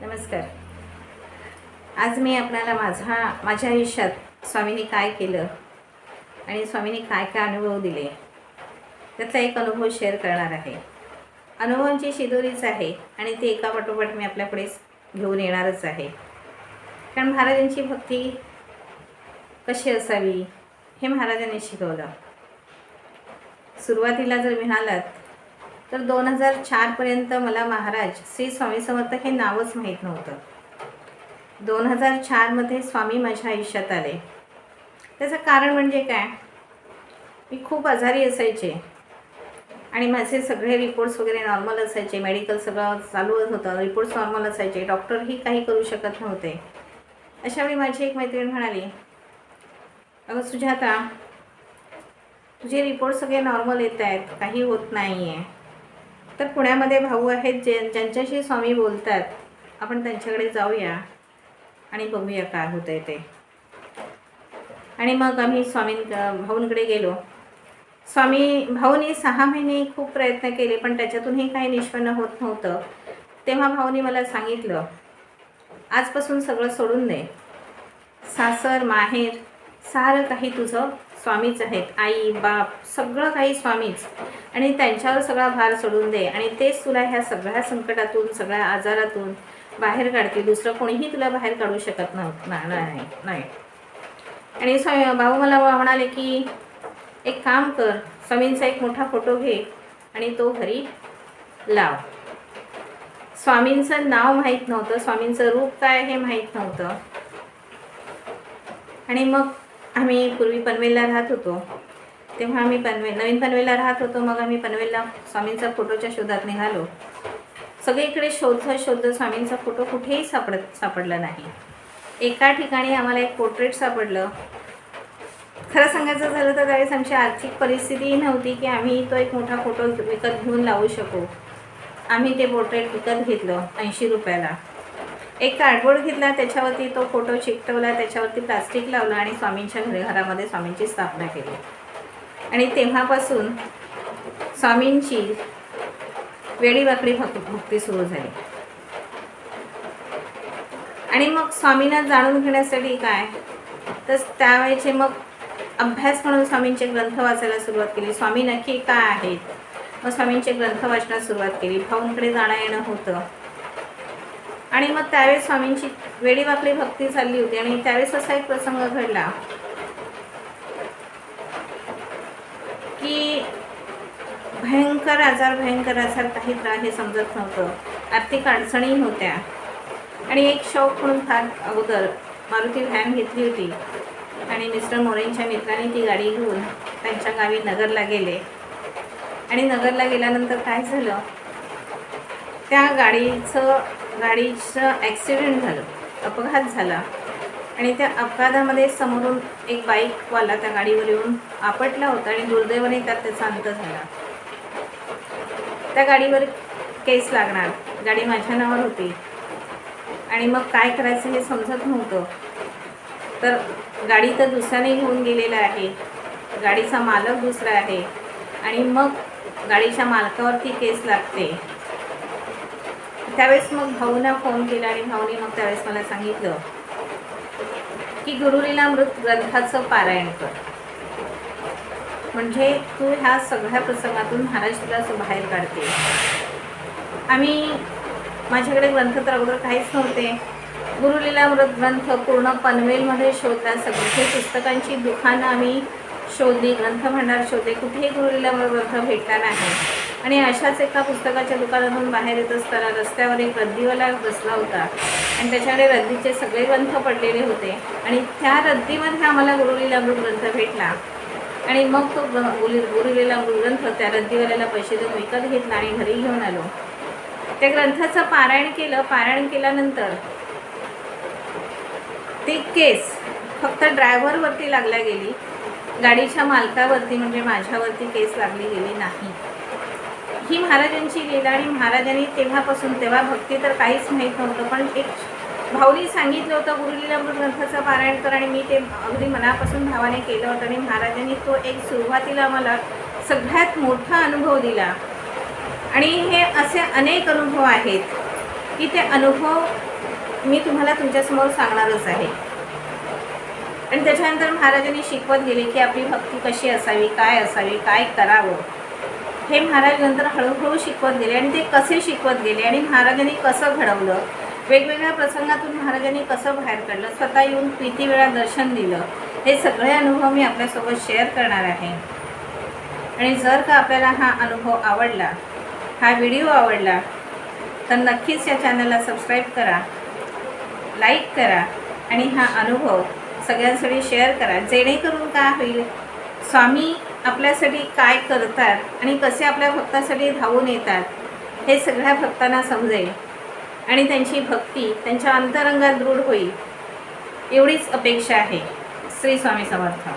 नमस्कार. आज मी आपल्याला माझा माझ्या आयुष्यात स्वामींनी काय केलं आणि स्वामींनी काय काय अनुभव दिले त्यातला एक अनुभव शेअर करणार आहे. अनुभवांची शिदोरीच आहे आणि ते एका पाठोपाठ मी आपल्यापुढे घेऊन येणारच आहे. कारण महाराजांची भक्ती कशी असावी हे महाराजांनी शिकवलं. सुरुवातीला जर म्हणालात तर दोन हजार चारपर्यंत मला महाराज श्री स्वामी समर्थ हे नावच माहीत नव्हतं. दोन हजार चारमध्ये स्वामी माझ्या आयुष्यात आले. त्याचं कारण म्हणजे काय? मी खूप आजारी असायचे. आणि माझे सगळे रिपोर्ट्स वगैरे नॉर्मल असायचे. मेडिकल सगळं चालूच होतं. रिपोर्ट्स नॉर्मल असायचे. डॉक्टरही काही करू शकत नव्हते. अशावेळी माझी एक मैत्रीण म्हणाली अगं सुजाता तुझे रिपोर्ट सगळे नॉर्मल येत आहेत. काही होत नाही आहे तर पुण्यामध्ये भाऊ आहेत जे ज्यांच्याशी स्वामी बोलतात. आपण त्यांच्याकडे जाऊया आणि बघूया काय होतं आहे ते. आणि मग आम्ही स्वामी भाऊंकडे गेलो. स्वामी भाऊनी सहा महिने खूप प्रयत्न केले पण त्याच्यातूनही काही निष्पन्न होत नव्हतं. तेव्हा भाऊनी मला सांगितलं आजपासून सगळं सोडून दे. सासर माहेर सारं काही तुझं स्वामीच आहेत. आई बाप सगळं काही स्वामीच. आणि त्यांच्यावर सगळा भार सोडून दे. आणि तेच तुला ह्या सगळ्या संकटातून सगळ्या आजारातून बाहेर काढते दुसरं कोणीही तुला बाहेर काढू शकत नव्ह- ना- नाही नाही. आणि स्वामी भाऊ मला म्हणाले की एक काम कर. स्वामींचा एक मोठा फोटो घे आणि तो घरी लाव. स्वामींचं नाव माहीत नव्हतं. स्वामींचं रूप काय हे माहीत नव्हतं. आणि मग आम्ही पूर्वी पनवेलला राहत होतो. तेव्हा आम्ही पनवेल नवीन पनवेलला राहत होतो. मग आम्ही पनवेलला स्वामींचा फोटोच्या शोधात निघालो. सगळीकडे शोध शोध स्वामींचा फोटो कुठेही सापडत सापडला नाही. एका ठिकाणी आम्हाला एक पोर्ट्रेट सापडलं. खरं सांगायचं झालं तर त्यावेळेस आमची आर्थिक परिस्थितीही नव्हती की आम्ही तो एक मोठा फोटो विकत घेऊन लावू शकू. आम्ही ते पोर्ट्रेट विकत घेतलं ऐंशी रुपयाला. एक कार्डबोर्ड घेतला त्याच्यावरती तो फोटो चिकटवला त्याच्यावरती प्लास्टिक लावलं आणि स्वामींच्या घरी घरामध्ये स्वामींची स्थापना केली. आणि तेव्हापासून स्वामींची वेळीवाकडी भक् भक्ती सुरू झाली. आणि मग स्वामींना जाणून घेण्यासाठी काय? तर त्यावेळेचे मग अभ्यास म्हणून स्वामींचे ग्रंथ वाचायला सुरुवात केली. स्वामी नक्की काय आहेत? मग स्वामींचे ग्रंथ वाचण्यास सुरुवात केली. भाऊंकडे जाणं येणं होतं. आणि मग त्यावेळेस स्वामींची वेडीवाकडी भक्ती चालली होती आणि त्यावेळेस असा एक प्रसंग घडला की भयंकर आजार भयंकर आजार काही त्रास हे समजत नव्हतं. आर्थिक अडचणी होत्या. आणि एक शौक म्हणून फार अगोदर मारुती व्हॅन घेतली होती. आणि मिस्टर मोरेंच्या मित्रांनी ती गाडी घेऊन त्यांच्या गावी नगरला गेले. आणि नगरला गेल्यानंतर काय झालं? त्या गाडीचं गाडीचं ॲक्सिडेंट झालं अपघात झाला. आणि त्या अपघातामध्ये समोरून एक बाईकवाला त्या गाडीवर येऊन आपटला होता आणि दुर्दैवाने त्यात त्याचा अंत झाला. त्या गाडीवर केस लागणार. गाडी माझ्या नावावर होती. आणि मग काय करायचं हे समजत नव्हतं. तर गाडी तर दुसऱ्याने घेऊन गेलेला आहे. गाडीचा मालक दुसरा आहे. आणि मग गाडीच्या मालकावरती केस लागते. त्यावेळेस मग भाऊना फोन केला आणि भाऊने मग त्यावेळेस मला सांगितलं की गुरुलीला मृत ग्रंथाचं पारायण कर. म्हणजे तू ह्या सगळ्या प्रसंगातून महाराज तुला असं बाहेर काढते. आम्ही माझ्याकडे ग्रंथ तर अगोदर काहीच नव्हते. गुरुलीला मृत ग्रंथ पूर्ण पनवेलमध्ये शोधला सगळे पुस्तकांची दुकानं आम्ही शोधली ग्रंथ भांडार शोधले. कुठेही गुरुलीला मृत ग्रंथ भेटला नाही. आणि अशाच एका पुस्तकाच्या दुकानातून बाहेर येत असताना रस्त्यावर एक रद्दीवाला बसला होता. आणि त्याच्याकडे रद्दीचे सगळे ग्रंथ पडलेले होते. आणि त्या रद्दीमध्ये आम्हाला गुरुलीला ग्रंथ भेटला. आणि मग तो ग्र- गुरु गुरुलीला ग्रंथ त्या रद्दीवाल्याला पैसे देऊन विकत घेतला आणि घरी घेऊन आलो. त्या ग्रंथाचं पारायण केलं. पारायण केल्यानंतर ती केस फक्त ड्रायव्हरवरती लागल्या गेली. गाडीच्या मालकावरती म्हणजे माझ्यावरती केस लागली गेली नाही. ही महाराजांची लीला आणि महाराजांनी तेव्हापासून तेव्हा भक्ती तर काहीच माहीत नव्हतं पण एक भाऊनी सांगितलं होतं गुरुलीला ग्रंथाचं पारायण कर आणि मी ते अगदी मनापासून भावाने केलं होतं आणि महाराजांनी तो एक सुरुवातीला मला सगळ्यात मोठा अनुभव दिला. आणि हे असे अनेक अनुभव आहेत की ते अनुभव मी तुम्हाला तुमच्यासमोर सांगणारच आहे. आणि त्याच्यानंतर महाराजांनी शिकवत गेले की आपली भक्ती कशी असावी काय असावी काय करावं. हे महाराज नंतर हळूहळू शिकवत गेले आणि ते कसे शिकवत गेले आणि महाराजांनी कसं घडवलं? वेगवेगळ्या प्रसंगातून महाराजांनी कसं बाहेर काढलं? स्वतः येऊन किती वेळा दर्शन दिलं. हे सगळे अनुभव मी आपल्यासोबत शेअर करणार आहे. आणि जर का आपल्याला हा अनुभव आवडला हा व्हिडिओ आवडला तर नक्कीच या चॅनलला सबस्क्राईब करा लाईक करा आणि हा अनुभव सगळ्यांसाठी शेअर करा. जेणेकरून काय होईल? स्वामी आपल्यासाठी काय करतात आणि कसे आपल्या भक्तासाठी धावून येतात हे सगळ्या भक्तांना समजेल. आणि त्यांची भक्ती त्यांच्या अंतरंगात दृढ होईल एवढीच अपेक्षा आहे. श्री स्वामी समर्थ.